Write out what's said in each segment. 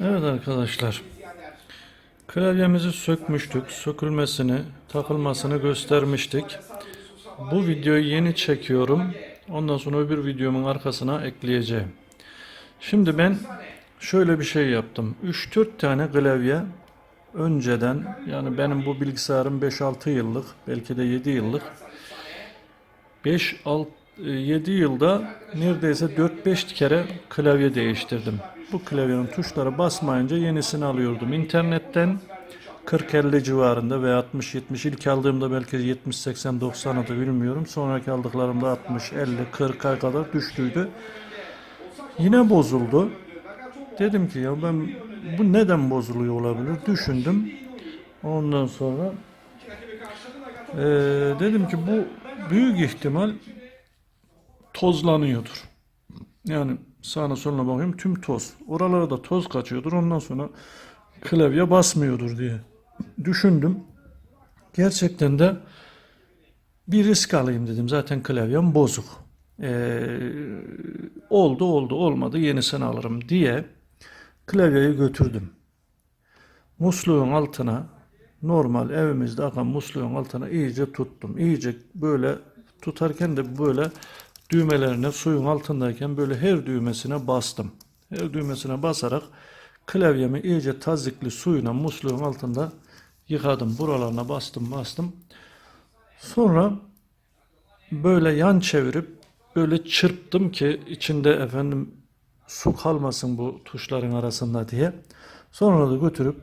Evet arkadaşlar. Klavyemizi sökmüştük. Sökülmesini, takılmasını göstermiştik. Bu videoyu yeni çekiyorum. Ondan sonra öbür videomun arkasına ekleyeceğim. Şimdi ben şöyle bir şey yaptım. 3-4 tane klavye önceden yani benim bu bilgisayarım 5-6 yıllık belki de 7 yıllık 5 6 7 yılda neredeyse 4-5 kere klavye değiştirdim. Bu klavyenin tuşları basmayınca yenisini alıyordum. İnternetten 40-50 civarında ve 60-70 ilk aldığımda belki 70-80-90'dı bilmiyorum. Sonraki aldıklarımda 60, 50, 40'a kadar düştüydü. Yine bozuldu. Dedim ki ya ben bu neden bozuluyor olabilir düşündüm. Ondan sonra eee, dedim ki bu büyük ihtimal tozlanıyordur. Yani sağına soluna bakıyorum tüm toz. Oralara da toz kaçıyordur. Ondan sonra klavye basmıyordur diye düşündüm. Gerçekten de bir risk alayım dedim. Zaten klavyem bozuk. Ee, oldu oldu olmadı yenisini alırım diye klavyeyi götürdüm. Musluğun altına normal evimizde akan musluğun altına iyice tuttum. İyice böyle tutarken de böyle düğmelerine suyun altındayken böyle her düğmesine bastım. Her düğmesine basarak klavyemi iyice tazikli suyla musluğun altında yıkadım. Buralarına bastım bastım. Sonra böyle yan çevirip böyle çırptım ki içinde efendim su kalmasın bu tuşların arasında diye. Sonra da götürüp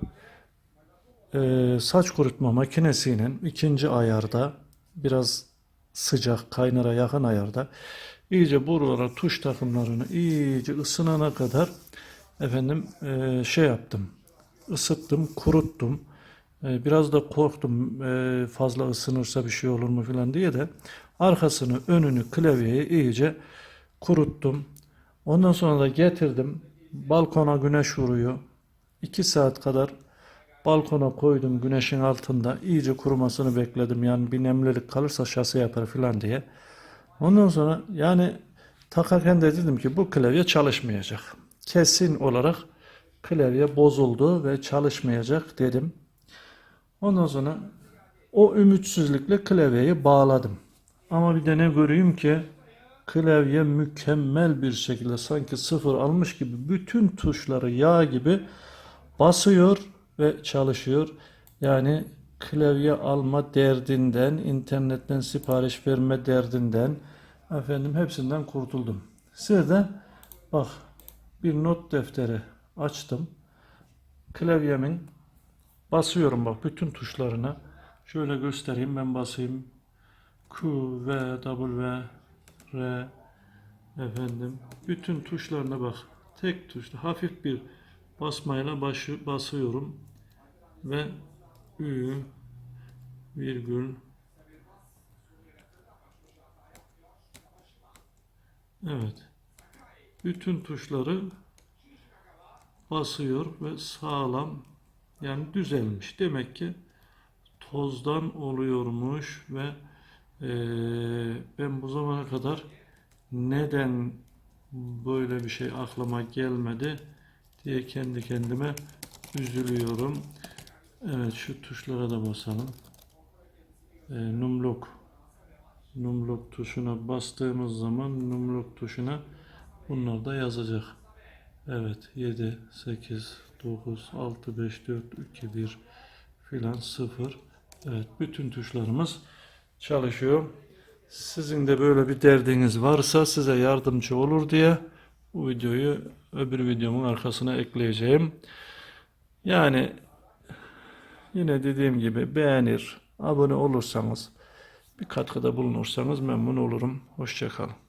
e, saç kurutma makinesiyle ikinci ayarda biraz sıcak kaynara yakın ayarda iyice buralara tuş takımlarını iyice ısınana kadar efendim e, şey yaptım ısıttım kuruttum. E, biraz da korktum e, fazla ısınırsa bir şey olur mu filan diye de arkasını önünü klavyeyi iyice kuruttum. Ondan sonra da getirdim balkona güneş vuruyor. 2 saat kadar balkona koydum güneşin altında iyice kurumasını bekledim yani bir nemlilik kalırsa şase yapar filan diye. Ondan sonra yani takarken de dedim ki bu klavye çalışmayacak. Kesin olarak klavye bozuldu ve çalışmayacak dedim. Ondan sonra o ümitsizlikle klavyeyi bağladım. Ama bir de ne göreyim ki klavye mükemmel bir şekilde sanki sıfır almış gibi bütün tuşları yağ gibi basıyor ve çalışıyor. Yani klavye alma derdinden, internetten sipariş verme derdinden efendim hepsinden kurtuldum. De bak bir not defteri açtım. Klavyemin basıyorum bak bütün tuşlarına. Şöyle göstereyim ben basayım. Q, V, W, R efendim bütün tuşlarına bak. Tek tuşla hafif bir basmayla başı, basıyorum ve Ü virgül Evet. Bütün tuşları basıyor ve sağlam yani düzelmiş. Demek ki tozdan oluyormuş ve eee, ben bu zamana kadar neden böyle bir şey aklıma gelmedi diye kendi kendime üzülüyorum. Evet şu tuşlara da basalım. E, numlok numlok tuşuna bastığımız zaman numlok tuşuna bunlar da yazacak. Evet 7 8 9 6 5 4 2 1 filan 0. Evet bütün tuşlarımız çalışıyor. Sizin de böyle bir derdiniz varsa size yardımcı olur diye bu videoyu öbür videomun arkasına ekleyeceğim. Yani yine dediğim gibi beğenir, abone olursanız, bir katkıda bulunursanız memnun olurum. Hoşçakalın.